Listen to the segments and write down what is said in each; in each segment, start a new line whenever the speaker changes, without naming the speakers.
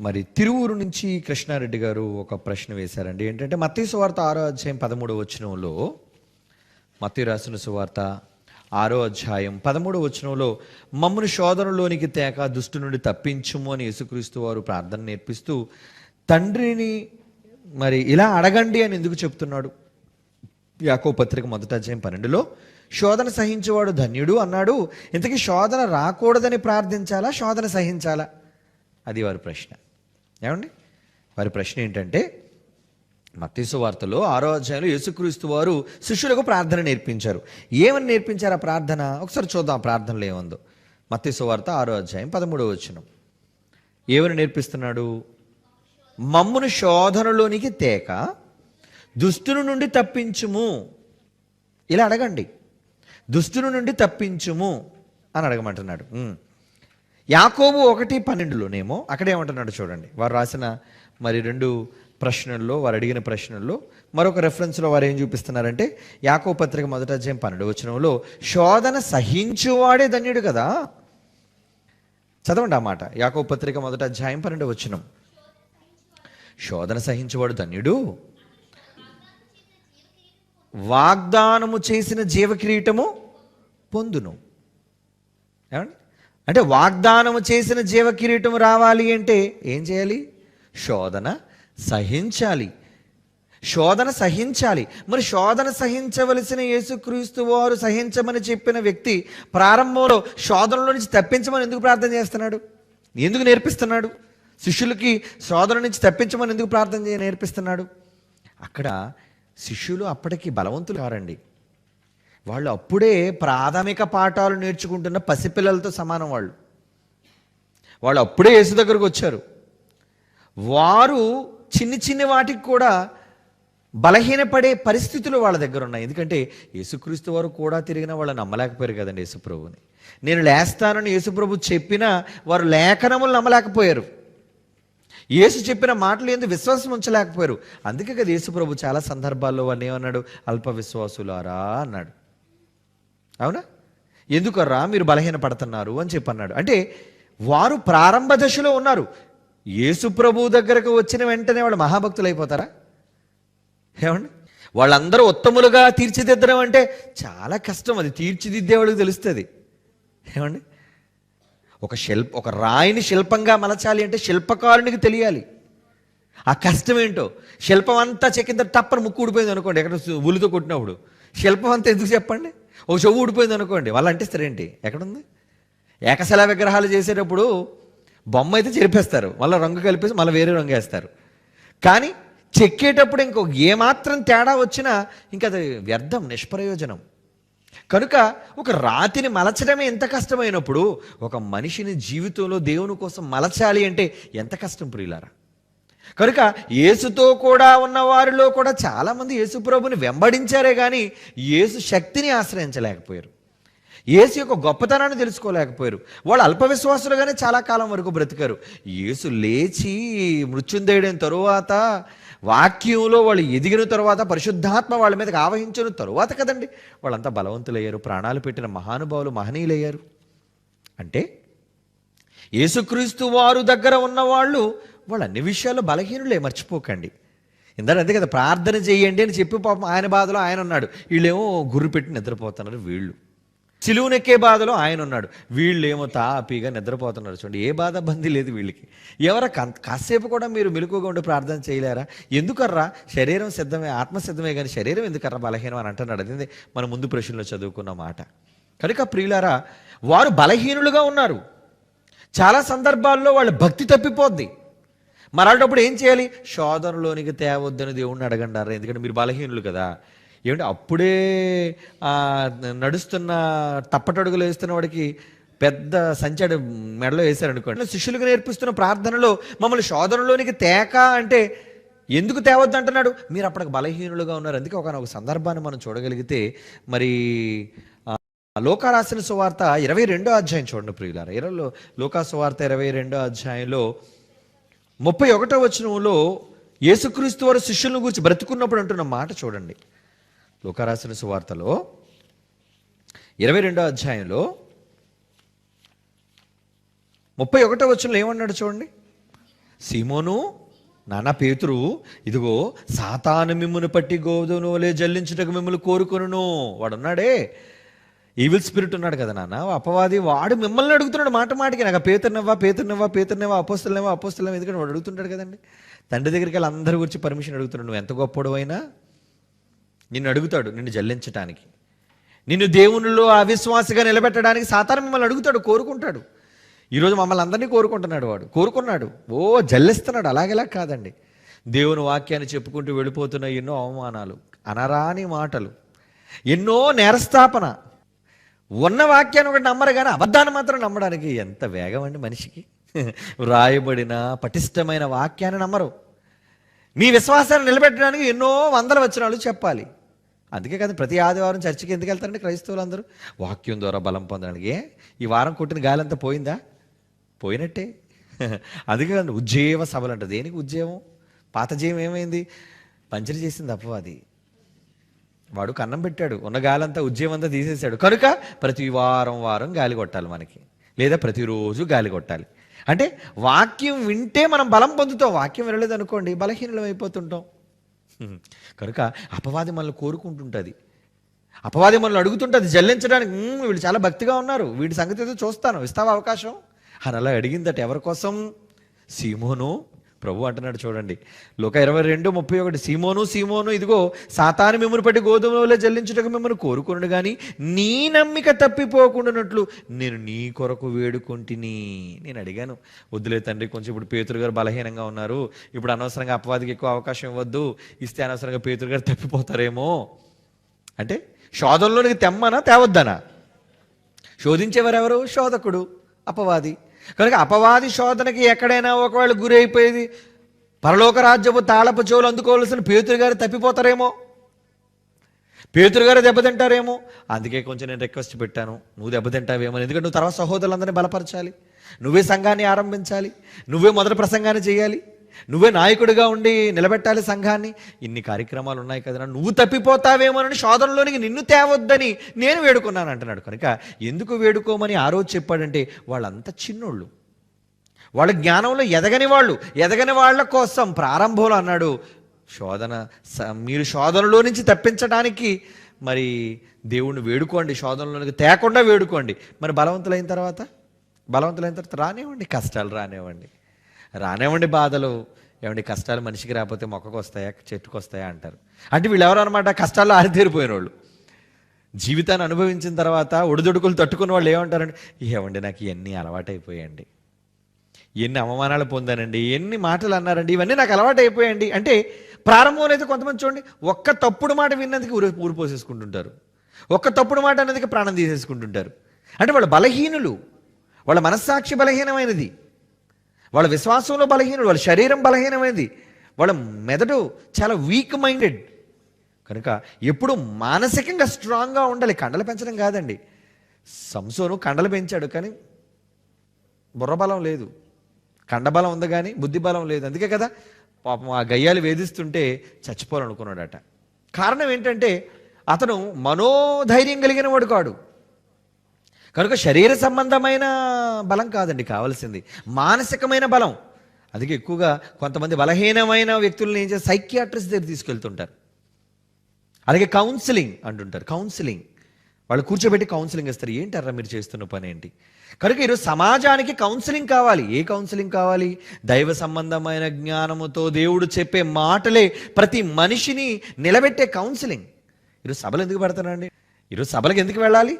మరి తిరువూరు నుంచి కృష్ణారెడ్డి గారు ఒక ప్రశ్న వేశారండి. ఏంటంటే మత్తయి సువార్త ఆరో అధ్యాయం పదమూడవ వచనంలో మత్తయి రాసిన సువార్త ఆరో అధ్యాయం పదమూడవ వచనంలో మమ్మను శోధనలోనికి తేక దుష్టు నుండి తప్పించుము అని యేసుక్రీస్తు వారు ప్రార్థన నేర్పిస్తూ తండ్రిని మరి ఇలా అడగండి అని ఎందుకు చెప్తున్నాడు? యాకో పత్రిక మొదట అధ్యాయం పన్నెండులో శోధన సహించేవాడు ధన్యుడు అన్నాడు. ఇంతకీ శోధన రాకూడదని ప్రార్థించాలా? శోధన సహించాలా? అది వారి ప్రశ్న. ఏమండి? వారి ప్రశ్న ఏంటంటే మత్తీసు వార్తలో ఆరో అధ్యాయంలో యేసుక్రీస్తు వారు శిష్యులకు ప్రార్థన నేర్పించారు. ఏమని నేర్పించారు ఆ ప్రార్థన? ఒకసారి చూద్దాం ఆ ప్రార్థనలో ఏముందో. మత్తీసు వార్త ఆరో అధ్యాయం పదమూడవ వచనం. ఏమని నేర్పిస్తున్నాడు? మమ్మును శోధనలోనికి తేక దుష్టుని నుండి తప్పించుము. ఇలా అడగండి. దుష్టుని నుండి తప్పించుము అని అడగమంటున్నాడు. యాకోబు ఒకటి పన్నెండులోనేమో అక్కడ ఏమంటున్నాడు చూడండి. వారు రాసిన మరి రెండు ప్రశ్నల్లో వారు అడిగిన ప్రశ్నల్లో మరొక రెఫరెన్స్లో వారు ఏం చూపిస్తున్నారంటే యాకో పత్రిక మొదట అధ్యాయం పన్నెండు వచనంలో శోధన సహించువాడే ధన్యుడు కదా? చదవండి ఆ మాట. యాకో పత్రిక మొదట అధ్యాయం పన్నెండు వచనం. శోధన సహించువాడు ధన్యుడు? వాగ్దానము చేసిన జీవకిరీటము పొందును. ఏమండి? అంటే వాగ్దానం చేసిన జీవకిరీటము రావాలి అంటే ఏం చేయాలి? శోధన సహించాలి. శోధన సహించాలి. మరి శోధన సహించవలసిన యేసుక్రీస్తు వారు సహించమని చెప్పిన వ్యక్తి ప్రారంభంలో శోధనలో నుంచి తప్పించమని ఎందుకు ప్రార్థన చేస్తున్నాడు? ఎందుకు నేర్పిస్తున్నాడు? శిష్యులకి శోధన నుంచి తప్పించమని ఎందుకు ప్రార్థన చేయ నేర్పిస్తున్నాడు? అక్కడ శిష్యులు అప్పటికి బలవంతులు కారండి. వాళ్ళు అప్పుడే ప్రాథమిక పాఠాలు నేర్చుకుంటున్న పసిపిల్లలతో సమానం వాళ్ళు. వాళ్ళు అప్పుడే యేసు దగ్గరకు వచ్చారు. వారు చిన్ని చిన్ని వాటికి కూడా బలహీనపడే పరిస్థితులు వాళ్ళ దగ్గర ఉన్నాయి. ఎందుకంటే యేసుక్రీస్తు వారు కూడా తిరిగిన వాళ్ళు నమ్మలేకపోయారు కదండి యేసుప్రభుని. నేను లేస్తానని యేసుప్రభు చెప్పినా వారు లేఖనములు నమ్మలేకపోయారు. యేసు చెప్పిన మాటలు ఎందుకు విశ్వాసం ఉంచలేకపోయారు. అందుకే కదా యేసుప్రభు చాలా సందర్భాల్లో వాళ్ళు ఏమన్నాడు? అల్ప విశ్వాసులారా అన్నాడు. అవునా? ఎందుకర్రా మీరు బలహీన పడుతున్నారు అని చెప్పి అన్నాడు అంటే వారు ప్రారంభ దశలో ఉన్నారు. యేసు ప్రభు దగ్గరకు వచ్చిన వెంటనే వాళ్ళు మహాభక్తులు అయిపోతారా? ఏమండి? వాళ్ళందరూ ఉత్తములుగా తీర్చిదిద్దడం అంటే చాలా కష్టం. అది తీర్చిదిద్దే వాళ్ళకి తెలుస్తుంది. ఏమండి? ఒక శిల్ప ఒక రాయిని శిల్పంగా మలచాలి అంటే శిల్పకారునికి తెలియాలి. ఆ కష్టం ఏంటో? శిల్పం అంతా చెక్కిన తర్వాత టప్పని ముక్కు ఊడిపోయింది అనుకోండి ఎక్కడ ఉలితో కొట్టినప్పుడు. శిల్పం అంతా ఎందుకు చెప్పండి? ఒక చెవు ఊడిపోయింది అనుకోండి. వాళ్ళు అంటిస్తారేంటి ఎక్కడుంది? ఏకశిలా విగ్రహాలు చేసేటప్పుడు బొమ్మ అయితే చెరిపేస్తారు. మళ్ళీ రంగు కలిపేసి మళ్ళీ వేరే రంగు వేస్తారు. కానీ చెక్కేటప్పుడు ఇంకో ఏమాత్రం తేడా వచ్చినా ఇంకా అది వ్యర్థం నిష్ప్రయోజనం. కనుక ఒక రాతిని మలచడమే ఎంత కష్టమైనప్పుడు ఒక మనిషిని జీవితంలో దేవుని కోసం మలచాలి అంటే ఎంత కష్టం ప్రియులారా? కనుక యేసుతో కూడా ఉన్న వారిలో కూడా చాలామంది యేసు ప్రభుని వెంబడించారే కానీ యేసు శక్తిని ఆశ్రయించలేకపోయారు. యేసు యొక్క గొప్పతనాన్ని తెలుసుకోలేకపోయారు. వాళ్ళు అల్పవిశ్వాసులుగానే చాలా కాలం వరకు బ్రతికారు. యేసు లేచి మృత్యుందేయడం తరువాత వాక్యంలో వాళ్ళు ఎదిగిన తర్వాత పరిశుద్ధాత్మ వాళ్ళ మీదకి ఆవహించిన తరువాత కదండి వాళ్ళంతా బలవంతులయ్యారు ప్రాణాలు పెట్టిన మహానుభావులు మహనీయులయ్యారు. అంటే యేసుక్రీస్తు వారు దగ్గర ఉన్నవాళ్ళు వాళ్ళు అన్ని విషయాల్లో బలహీనులే మర్చిపోకండి. ఇందాక అంతే కదా ప్రార్థన చేయండి అని చెప్పి పాపం ఆయన బాధలో ఆయన ఉన్నాడు. వీళ్ళేమో గుర్రు పెట్టి నిద్రపోతున్నారు వీళ్ళు. చిలువునెక్కే బాధలో ఆయన ఉన్నాడు. వీళ్ళేమో తాపీగా నిద్రపోతున్నారు. చూడండి ఏ బాధ బంది లేదు వీళ్ళకి. ఎవర కాసేపు కూడా మీరు మెలకుగా ఉండి ప్రార్థన చేయలేరా? ఎందుకర్రా? శరీరం సిద్ధమే ఆత్మసిద్ధమే కానీ శరీరం ఎందుకర్రా బలహీనం అని అంటున్నాడు. అదే మనం ముందు ప్రశ్నలో చదువుకున్న మాట. కనుక ప్రియులారా వారు బలహీనులుగా ఉన్నారు. చాలా సందర్భాల్లో వాళ్ళ భక్తి తప్పిపోద్ది. మరి ఏం చేయాలి? శోధనలోనికి తేవద్దని దేవుణ్ణి అడగండారు ఎందుకంటే మీరు బలహీనులు కదా. ఏమిటి అప్పుడే నడుస్తున్న తప్పటడుగులు వేస్తున్న వాడికి పెద్ద సంచడు మెడలో వేశారనుకోండి. శిష్యులకు నేర్పిస్తున్న ప్రార్థనలో మమ్మల్ని శోధనలోనికి తేక అంటే ఎందుకు తేవద్దు అంటున్నాడు? మీరు అప్పటికి బలహీనులుగా ఉన్నారు. అందుకే ఒకనొక ఒక సందర్భాన్ని మనం చూడగలిగితే మరి ఆ, లోకా రాసిన సువార్త ఇరవై రెండో అధ్యాయం చూడండి ప్రియులారా. ఇరవై లోకా సువార్త ఇరవై రెండో అధ్యాయంలో ముప్పై ఒకటో వచనంలో యేసుక్రీస్తు వారు శిష్యులను గురించి బ్రతుకున్నప్పుడు అంటున్న మాట చూడండి. లోకరాసిన సువార్తలో ఇరవై రెండో సీమోను నానా పేతురు ఇదిగో సాతాను మిమ్మును పట్టి గోధును వలె జల్లించుటకు మిమ్మల్ని కోరుకొనును. వాడున్నాడే. ఈవిల్ స్పిరిట్ ఉన్నాడు కదా నాన్న అపవాది వాడు మిమ్మల్ని అడుగుతున్నాడు మాట మాటికి. నాకు పేతున్నవా పేతున్నవా పేతున్నవా అపోస్తులనేవా అపోస్తులేవా ఎందుకంటే వాడు అడుగుతుంటాడు కదండి. తండ్రి దగ్గరికి వెళ్ళి అందరి గురించి పర్మిషన్ అడుగుతున్నాడు నువ్వు ఎంత గొప్పడు అయినా నిన్ను అడుగుతాడు నిన్ను జల్లించటానికి. నిన్ను దేవునిలో అవిశ్వాసగా నిలబెట్టడానికి సాతాను మిమ్మల్ని అడుగుతాడు కోరుకుంటాడు. ఈరోజు మమ్మల్ని అందరినీ కోరుకుంటున్నాడు వాడు కోరుకున్నాడు. ఓ జల్లిస్తున్నాడు అలాగేలా కాదండి. దేవుని వాక్యాన్ని చెప్పుకుంటూ వెళ్ళిపోతున్న ఎన్నో అవమానాలు అనరాని మాటలు ఎన్నో నేరస్థాపన ఉన్న వాక్యాన్ని ఒకటి నమ్మరు కానీ అబద్ధాన్ని మాత్రం నమ్మడానికి ఎంత వేగం అండి మనిషికి? వ్రాయబడిన పటిష్టమైన వాక్యాన్ని నమ్మరు. మీ విశ్వాసాన్ని నిలబెట్టడానికి ఎన్నో వందల వచనాలు చెప్పాలి. అందుకే కదా ప్రతి ఆదివారం చర్చికి ఎందుకు వెళ్తారండి క్రైస్తవులు అందరూ వాక్యం ద్వారా బలం పొందడానికి. ఏ? ఈ వారం కొట్టిన గాలి అంతా పోయిందా? పోయినట్టే. అందుకే కదండి ఉజ్జీవ సభలు అంట. దేనికి ఉజ్జీవం? పాత జీవం ఏమైంది? పంచర్ చేసింది అపవాది. వాడు కన్నం పెట్టాడు. ఉన్న గాలంతా ఉద్యమంతా అంతా తీసేశాడు. కనుక ప్రతి వారం వారం గాలి కొట్టాలి మనకి. లేదా ప్రతిరోజు గాలి కొట్టాలి. అంటే వాక్యం వింటే మనం బలం పొందుతాం. వాక్యం వినలేదు అనుకోండి బలహీనలం అయిపోతుంటాం కనుక అపవాది మనల్ని కోరుకుంటుంటుంది. అపవాది మనల్ని అడుగుతుంటుంది. జల్లించడానికి వీళ్ళు చాలా భక్తిగా ఉన్నారు. వీడి సంగతి ఏదో చూస్తాను. ఇస్తావా అవకాశం? అని అలా అడిగిందట ఎవరి కోసం సీమోను ప్రభు అంటున్నాడు చూడండి. లోక ఇరవై రెండు ముప్పై ఒకటి సీమోను సీమోను ఇదిగో సాతాను మిమ్మల్ని పట్టి గోధుమలో జల్లించుటకు మిమ్మల్ని కోరుకున్నాడు కానీ నీ నమ్మిక తప్పిపోకుండానట్లు నేను నీ కొరకు వేడుకుంటుని. నేను అడిగాను వద్దులే తండ్రి కొంచెం ఇప్పుడు పేతురు గారు బలహీనంగా ఉన్నారు. ఇప్పుడు అనవసరంగా అపవాదికి ఎక్కువ అవకాశం ఇవ్వద్దు. ఇస్తే అనవసరంగా పేతురు గారు తప్పిపోతారేమో. అంటే శోధనలోనికి తెమ్మనా తేవద్దనా? శోధించేవారు ఎవరు శోధకుడు అపవాది. కనుక అపవాది శోధనకి ఎక్కడైనా ఒకవేళ గురి అయిపోయేది పరలోక రాజ్యపు తాళపు చెవులు అందుకోవాల్సిన పేతురు గారు తప్పిపోతారేమో? పేతురు గారు దెబ్బతింటారేమో అందుకే కొంచెం నేను రిక్వెస్ట్ పెట్టాను. నువ్వు దెబ్బతింటావేమో ఎందుకంటే నువ్వు తర్వాత సహోదరులందరినీ బలపరచాలి. నువ్వే సంఘాన్ని ఆరంభించాలి. నువ్వే మొదటి ప్రసంగాన్ని చేయాలి. నువ్వే నాయకుడిగా ఉండి నిలబెట్టాలి సంఘాన్ని. ఇన్ని కార్యక్రమాలు ఉన్నాయి కదా నువ్వు తప్పిపోతావేమోనని శోధనలోనికి నిన్ను తేవద్దని నేను వేడుకున్నాను అంటున్నాడు. కనుక ఎందుకు వేడుకోమని ఆ రోజు చెప్పాడంటే వాళ్ళంతా చిన్నోళ్ళు. వాళ్ళ జ్ఞానంలో ఎదగని వాళ్ళు ఎదగని వాళ్ళ కోసం ప్రారంభంలో అన్నాడు. శోధన స- మీరు శోధనలో నుంచి తప్పించడానికి మరి దేవుణ్ణి వేడుకోండి శోధనలోనికి తేకుండా వేడుకోండి. మరి బలవంతులైన తర్వాత? బలవంతులైన తర్వాత రానివ్వండి కష్టాలు రానివ్వండి. రానివ్వండి బాధలు. ఏమండి కష్టాలు మనిషికి రాకపోతే మొక్కకు వస్తాయా చెట్టుకు వస్తాయా అంటారు. అంటే వీళ్ళు ఎవరు కష్టాల్లో ఆరితేరిపోయిన వాళ్ళు జీవితాన్ని అనుభవించిన తర్వాత ఒడిదొడుకులు తట్టుకున్న వాళ్ళు ఏమంటారండి ఏమండి నాకు ఇవన్నీ అలవాటైపోయాయండి. ఎన్ని అవమానాలు పొందానండి ఎన్ని మాటలు అన్నారండి ఇవన్నీ నాకు అలవాటైపోయాయండి. అంటే ప్రారంభంలో అయితే కొంతమంది చూడండి ఒక్క తప్పుడు మాట విన్నందుకు ఊరు ఊరు పోసేసుకుంటుంటారు. ఒక్క తప్పుడు మాట అన్నదికి ప్రాణం తీసేసుకుంటుంటారు. అంటే వాళ్ళు బలహీనులు. వాళ్ళ మనస్సాక్షి బలహీనమైనది. వాళ్ళ విశ్వాసంలో బలహీనుడు వాళ్ళ శరీరం బలహీనమైనది వాళ్ళ మెదడు చాలా వీక్ మైండెడ్ కనుక ఎప్పుడు మానసికంగా స్ట్రాంగ్గా ఉండాలి. కండలు పెంచడం కాదండి. సంసోను కండలు పెంచాడు కానీ బుర్రబలం లేదు. కండబలం ఉంది కానీ బుద్ధి బలం లేదు. అందుకే కదా పాపం ఆ గయ్యాలు వేధిస్తుంటే చచ్చిపోవాలనుకున్నాడట. కారణం ఏంటంటే అతను మనోధైర్యం కలిగిన వాడు కాడు. కనుక శరీర సంబంధమైన బలం కాదండి కావాల్సింది. మానసికమైన బలం. అందుకే ఎక్కువగా కొంతమంది బలహీనమైన వ్యక్తులను ఏం చేసి సైకియాట్రిస్ట్ దగ్గర తీసుకెళ్తుంటారు. అలాగే కౌన్సిలింగ్ అంటుంటారు. కౌన్సిలింగ్. వాళ్ళు కూర్చోబెట్టి కౌన్సిలింగ్ ఇస్తారు. ఏంటారా మీరు చేస్తున్న పని ఏంటి? కనుక ఈరోజు సమాజానికి కౌన్సిలింగ్ కావాలి. ఏ కౌన్సిలింగ్ కావాలి? దైవ సంబంధమైన జ్ఞానముతో దేవుడు చెప్పే మాటలే ప్రతి మనిషిని నిలబెట్టే కౌన్సిలింగ్. ఈరోజు సభలు ఎందుకు పెడతానండి ఈరోజు సభలకు ఎందుకు వెళ్ళాలి?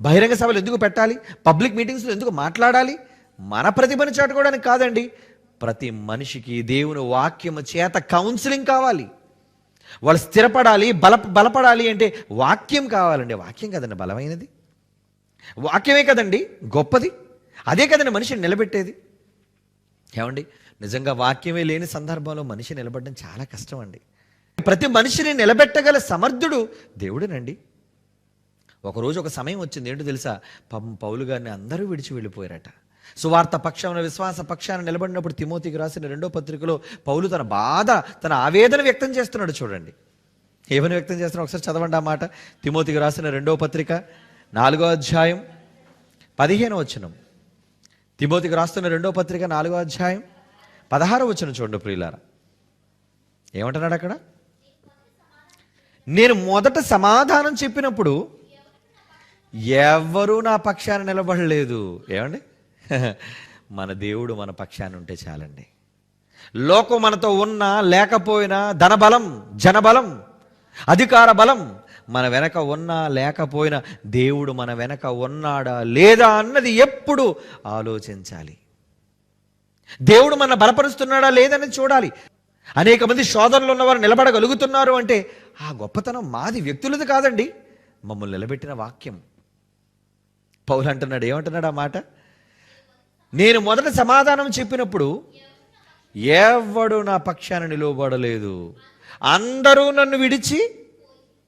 బహిరంగ సభలు ఎందుకు పెట్టాలి? పబ్లిక్ మీటింగ్స్లో ఎందుకు మాట్లాడాలి? మన ప్రతిభను చాటుకోవడానికి కాదండి. ప్రతి మనిషికి దేవుని వాక్యము చేత కౌన్సిలింగ్ కావాలి. వాళ్ళు స్థిరపడాలి బల బలపడాలి అంటే వాక్యం కావాలండి. వాక్యం కదండి బలమైనది. వాక్యమే కదండి గొప్పది. అదే కదండి మనిషిని నిలబెట్టేది. ఏమండి? నిజంగా వాక్యమే లేని సందర్భంలో మనిషి నిలబడడం చాలా కష్టం అండి ప్రతి మనిషిని నిలబెట్టగల సమర్థుడు దేవుడేనండి. ఒకరోజు ఒక సమయం వచ్చింది. ఏంటో తెలుసా? పాపం పౌలు గారిని అందరూ విడిచి వెళ్ళిపోయారట. సువార్త పక్షాన విశ్వాస పక్షాన నిలబడినప్పుడు తిమోతికి రాసిన రెండో పత్రికలో పౌలు తన బాధ తన ఆవేదన వ్యక్తం చేస్తున్నాడు చూడండి. ఏమని వ్యక్తం చేస్తున్నాడు? ఒకసారి చదవండి ఆ మాట. తిమోతికి రాసిన రెండో పత్రిక నాలుగో అధ్యాయం పదిహేను వచనం. తిమోతికి రాస్తున్న రెండో పత్రిక నాలుగో అధ్యాయం పదహారో వచనం చూడండి ప్రియులారా. ఏమంటున్నాడు అక్కడ? నేను మొదట సమాధానం చెప్పినప్పుడు ఎవరూ నా పక్షాన నిలబడలేదు. ఏమండి? మన దేవుడు మన పక్షాన ఉంటే చాలండి. లోకం మనతో ఉన్నా లేకపోయినా ధనబలం జనబలం అధికార బలం మన వెనక ఉన్నా లేకపోయినా దేవుడు మన వెనక ఉన్నాడా లేదా అన్నది ఎప్పుడు ఆలోచించాలి. దేవుడు మన బలపరుస్తున్నాడా లేదని చూడాలి. అనేక మంది శోధనలు ఉన్నవారు నిలబడగలుగుతున్నారు అంటే ఆ గొప్పతనం మాది వ్యక్తులది కాదండి. మమ్మల్ని నిలబెట్టిన వాక్యం. పౌలు అంటున్నాడు ఏమంటున్నాడు ఆ మాట? నేను మొదట సమాధానం చెప్పినప్పుడు ఎవడు నా పక్షాన నిలువబడలేదు. అందరూ నన్ను విడిచి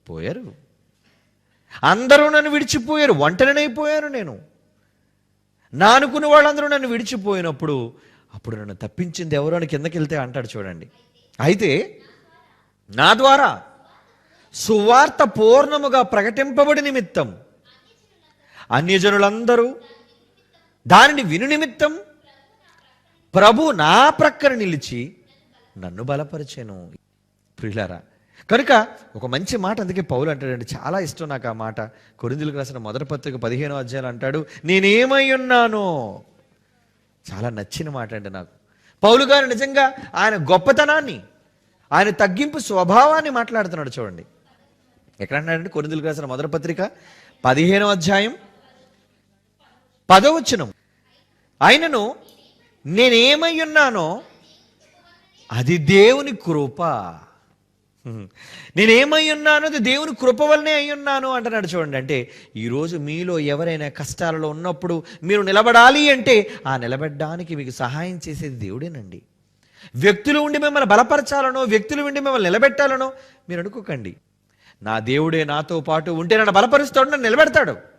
పోయారు. అందరూ నన్ను విడిచిపోయారు ఒంటరినైపోయాను నేను. నా అనుకున్న వాళ్ళందరూ నన్ను విడిచిపోయినప్పుడు అప్పుడు నన్ను తప్పించింది ఎవరో అని కిందకి వెళ్తే అంటాడు చూడండి. అయితే నా ద్వారా సువార్త పూర్ణముగా ప్రకటింపబడి నిమిత్తం అన్యజనులందరూ దానిని విను నిమిత్తం ప్రభు నా ప్రక్కన నిలిచి నన్ను బలపరిచాను. ప్రియులారా కనుక ఒక మంచి మాట అందుకే పౌలు అంటాడండి. చాలా ఇష్టం నాకు ఆ మాట. కొరిందులకు రాసిన మొదటి పత్రిక పదిహేనో అధ్యాయులు అంటాడు నేనేమై ఉన్నానో? చాలా నచ్చిన మాట అండి నాకు. పౌలు గారు నిజంగా ఆయన గొప్పతనాన్ని ఆయన తగ్గింపు స్వభావాన్ని మాట్లాడుతున్నాడు చూడండి. ఎక్కడ అన్నాడంటే కొరిందులకు రాసిన మొదటి పత్రిక పదిహేనో అధ్యాయం పదవచనం. ఆయనను నేనేమై ఉన్నానో అది దేవుని కృప. నేనేమై ఉన్నానో అది దేవుని కృప వల్లనే అయి ఉన్నాను అంటున్నాడు చూడండి. అంటే ఈరోజు మీలో ఎవరైనా కష్టాలలో ఉన్నప్పుడు మీరు నిలబడాలి అంటే ఆ నిలబడడానికి మీకు సహాయం చేసేది దేవుడేనండి. వ్యక్తులు ఉండి మిమ్మల్ని బలపరచాలనో వ్యక్తులు ఉండి మిమ్మల్ని నిలబెట్టాలనో మీరు అనుకోకండి. నా దేవుడే నాతో పాటు ఉంటే నన్ను బలపరుస్తాడు నన్ను నిలబెడతాడు.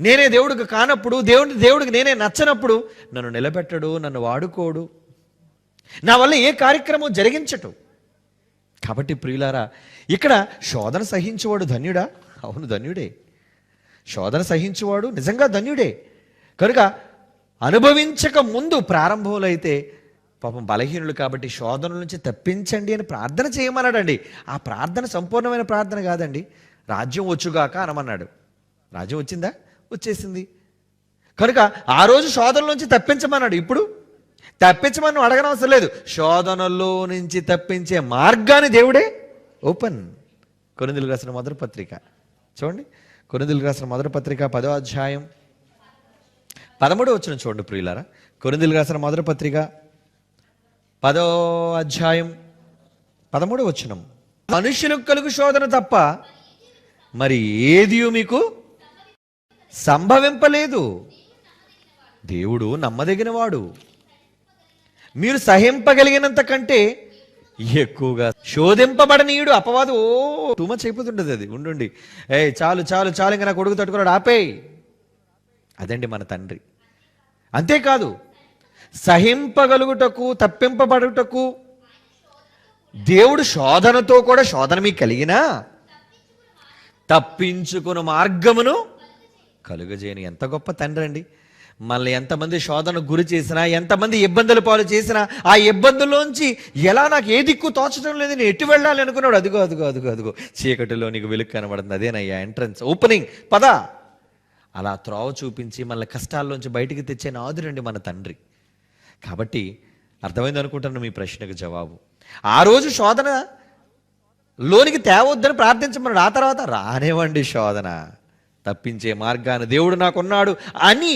నేనే దేవుడికి కానప్పుడు దేవుడి దేవుడికి నేనే నచ్చనప్పుడు నన్ను నిలబెట్టడు నన్ను వాడుకోడు. నా వల్ల ఏ కార్యక్రమం జరిగించటు? కాబట్టి ప్రియులారా ఇక్కడ శోధన సహించేవాడు ధన్యుడా? అవును ధన్యుడే. శోధన సహించేవాడు నిజంగా ధన్యుడే. కనుక అనుభవించక ముందు ప్రారంభంలో అయితే పాపం బలహీనులు కాబట్టి శోధనల నుంచి తప్పించండి అని ప్రార్థన చేయమన్నాడండి. ఆ ప్రార్థన సంపూర్ణమైన ప్రార్థన కాదండి. రాజ్యం వచ్చుగాక అనమన్నాడు. రాజ్యం వచ్చిందా? వచ్చేసింది. కనుక ఆ రోజు శోధన నుంచి తప్పించమన్నాడు. ఇప్పుడు తప్పించమని అడగనవసరం లేదు. శోధనలో నుంచి తప్పించే మార్గాన్ని దేవుడే ఓపెన్. కొరిందులు రాసిన మొదటి పత్రిక. చూడండి. కొరిందులు రాసిన మొదటి పత్రిక పదో అధ్యాయం. పదమూడో వచ్చిన చూడండి ప్రియులారా. కొరిందులు రాసిన మొదటి పత్రిక పదో అధ్యాయం పదమూడో వచ్చినం మనుషులకు కలుగు శోధన తప్ప మరి ఏది మీకు సంభవింపలేదు. దేవుడు నమ్మదగినవాడు. మీరు సహింపగలిగినంత కంటే ఎక్కువగా శోధింపబడనీయుడు. అపవాదు ఓ టూ మచ్ అది. ఉండుండి. ఏ చాలు చాలు చాలు ఇంకా నా కొడుకు తట్టుకున్నాడు ఆపేయ్. అదండి మన తండ్రి. అంతేకాదు సహింపగలుగుటకు తప్పింపబడుటకు దేవుడు శోధనతో కూడా శోధన మీకు కలిగినా తప్పించుకున్న మార్గమును కలుగజేయని. ఎంత గొప్ప తండ్రి అండి. మనల్ని ఎంతమంది శోధనకు గురి చేసినా ఎంతమంది ఇబ్బందులు పాలు చేసినా ఆ ఇబ్బందుల్లోంచి ఎలా నాకు ఏ దిక్కు తోచడం లేదు నేను ఎటు వెళ్ళాలి అనుకున్నాడు. అదిగో అదిగో అదిగో అదిగో. చీకటిలో నీకు వెలుగు కనబడుతుంది. అదేనయ్యా ఎంట్రన్స్. ఓపెనింగ్. పద. అలా త్రోవ చూపించి మళ్ళీ కష్టాల్లోంచి బయటికి తెచ్చే నాదురండి మన తండ్రి. కాబట్టి అర్థమైంది అనుకుంటాను మీ ప్రశ్నకు జవాబు. ఆ రోజు శోధన లోనికి తేవద్దని ప్రార్థించమన్నాడు. ఆ తర్వాత రానేవండి శోధన. తప్పించే మార్గాన్ని దేవుడు నాకున్నాడు అని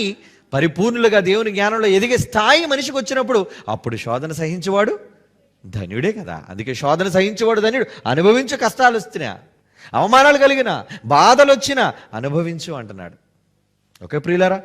పరిపూర్ణులుగా దేవుని జ్ఞానంలో ఎదిగే స్థాయి మనిషికి వచ్చినప్పుడు అప్పుడు శోధన సహించేవాడు ధన్యుడే కదా. అందుకే శోధన సహించేవాడు ధన్యుడు. అనుభవించు కష్టాలు వస్తున్నా అవమానాలు కలిగిన బాధలు వచ్చినా అనుభవించు అంటున్నాడు. ఓకే ప్రియులారా?